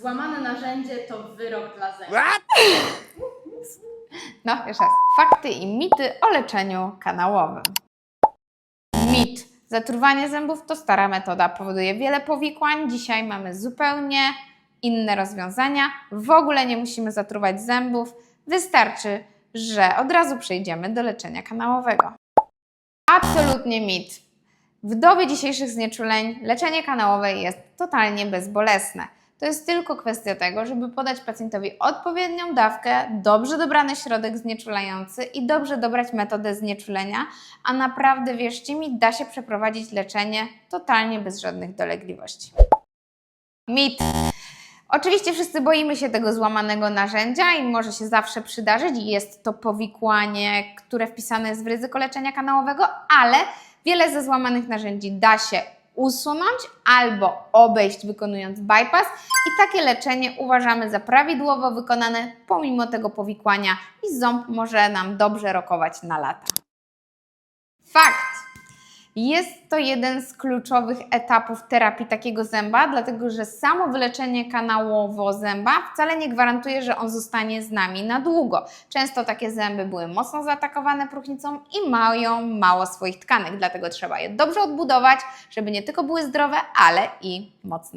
Złamane narzędzie to wyrok dla zębów. No, jeszcze raz. Fakty i mity o leczeniu kanałowym. Mit. Zatruwanie zębów to stara metoda, powoduje wiele powikłań. Dzisiaj mamy zupełnie inne rozwiązania. W ogóle nie musimy zatruwać zębów. Wystarczy, że od razu przejdziemy do leczenia kanałowego. Absolutnie mit. W dobie dzisiejszych znieczuleń leczenie kanałowe jest totalnie bezbolesne. To jest tylko kwestia tego, żeby podać pacjentowi odpowiednią dawkę, dobrze dobrany środek znieczulający i dobrze dobrać metodę znieczulenia, a naprawdę wierzcie mi, da się przeprowadzić leczenie totalnie bez żadnych dolegliwości. Mit. Oczywiście wszyscy boimy się tego złamanego narzędzia i może się zawsze przydarzyć. Jest to powikłanie, które wpisane jest w ryzyko leczenia kanałowego, ale wiele ze złamanych narzędzi da się usunąć albo obejść wykonując bypass i takie leczenie uważamy za prawidłowo wykonane pomimo tego powikłania i ząb może nam dobrze rokować na lata. Fakt! Jest to jeden z kluczowych etapów terapii takiego zęba, dlatego że samo wyleczenie kanałowo zęba wcale nie gwarantuje, że on zostanie z nami na długo. Często takie zęby były mocno zaatakowane próchnicą i mają mało swoich tkanek, dlatego trzeba je dobrze odbudować, żeby nie tylko były zdrowe, ale i mocne.